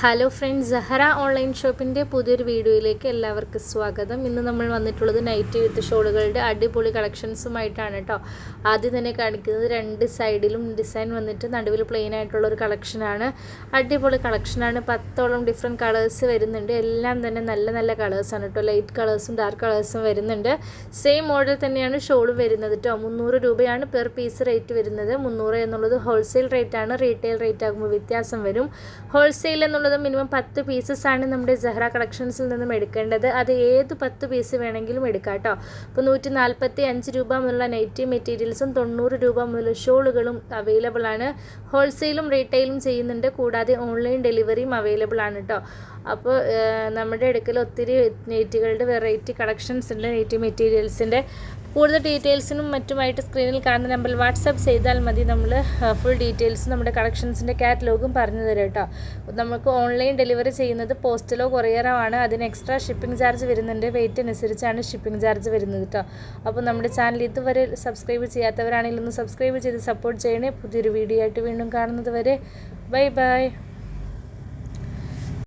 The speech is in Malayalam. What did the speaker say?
ഹലോ ഫ്രണ്ട്സ് സഹറ ഓൺലൈൻ ഷോപ്പിന്റെ പുതിയൊരു വീഡിയോയിലേക്ക് എല്ലാവർക്കും സ്വാഗതം. ഇന്ന് നമ്മൾ വന്നിട്ടുള്ളത് നൈറ്റ് വിത്ത് ഷോളുകളുടെ അടിപൊളി കളക്ഷൻസുമായിട്ടാണ് കേട്ടോ ആദ്യം തന്നെ കാണിക്കുന്നത് രണ്ട് സൈഡിലും ഡിസൈൻ വന്നിട്ട് നടുവിൽ പ്ലെയിൻ ആയിട്ടുള്ള ഒരു കളക്ഷനാണ് അടിപൊളി കളക്ഷനാണ് പത്തോളം ഡിഫറെന്റ് കളേഴ്സ് വരുന്നുണ്ട്. എല്ലാം തന്നെ നല്ല നല്ല കളേഴ്സാണ് കേട്ടോ ലൈറ്റ് കളേഴ്സും ഡാർക്ക് കളേഴ്സും വരുന്നുണ്ട്. സെയിം മോഡൽ തന്നെയാണ് ഷോൾ വരുന്നത് കേട്ടോ മുന്നൂറ് രൂപയാണ് പെർ പീസ് റേറ്റ് വരുന്നത്. മുന്നൂറ് എന്നുള്ളത് ഹോൾസെയിൽ റേറ്റാണ് റീറ്റെയിൽ റേറ്റ് ആകുമ്പോൾ വ്യത്യാസം വരും. ഹോൾസെയിൽ എന്നുള്ളത് മിനിമം പത്ത് പീസസ് ആണ് നമ്മുടെ സെഹ്റ കളക്ഷൻസിൽ നിന്നും എടുക്കേണ്ടത്. അത് ഏത് പത്ത് പീസ് വേണമെങ്കിലും എടുക്കാം കേട്ടോ ഇപ്പോൾ നൂറ്റി നാൽപ്പത്തി അഞ്ച് രൂപ മുതലുള്ള നൈറ്റി മെറ്റീരിയൽസും തൊണ്ണൂറ് രൂപ മുതൽ ഷോളുകളും അവൈലബിൾ ആണ്. ഹോൾസെയിലും റീറ്റെയിലും ചെയ്യുന്നുണ്ട്. കൂടാതെ ഓൺലൈൻ ഡെലിവറിയും അവൈലബിൾ ആണ് കേട്ടോ അപ്പോൾ നമ്മുടെ അടുക്കൽ ഒത്തിരി നെയ്റ്റുകളുടെ വെറൈറ്റി കളക്ഷൻസ് ഉണ്ട് നെയ്റ്റ് മെറ്റീരിയൽസിന്റെ കൂടുതൽ ഡീറ്റെയിൽസിനും മറ്റുമായിട്ട് സ്ക്രീനിൽ കാണുന്ന നമ്പറിൽ വാട്സപ്പ് ചെയ്താൽ മതി. നമ്മൾ ഫുൾ ഡീറ്റെയിൽസ് നമ്മുടെ കളക്ഷൻസിന്റെ കാറ്റലോഗും പറഞ്ഞു തരാം കേട്ടോ. നമുക്ക് ഓൺലൈൻ ഡെലിവറി ചെയ്യുന്നത് പോസ്റ്റലോ കൊറിയറോ ആണ്. അതിന് എക്സ്ട്രാ ഷിപ്പിംഗ് ചാർജ് വരുന്നുണ്ട്. വെയിറ്റ് അനുസരിച്ചാണ് ഷിപ്പിംഗ് ചാർജ് വരുന്നത് കേട്ടോ. അപ്പോൾ നമ്മുടെ ചാനൽ ഇതുവരെ സബ്സ്ക്രൈബ് ചെയ്യാത്തവരാണെങ്കിൽ ഒന്ന് സബ്സ്ക്രൈബ് ചെയ്ത് സപ്പോർട്ട് ചെയ്യണേ. പുതിയൊരു വീഡിയോ ആയിട്ട് വീണ്ടും കാണുന്നത് വരെ. Bye bye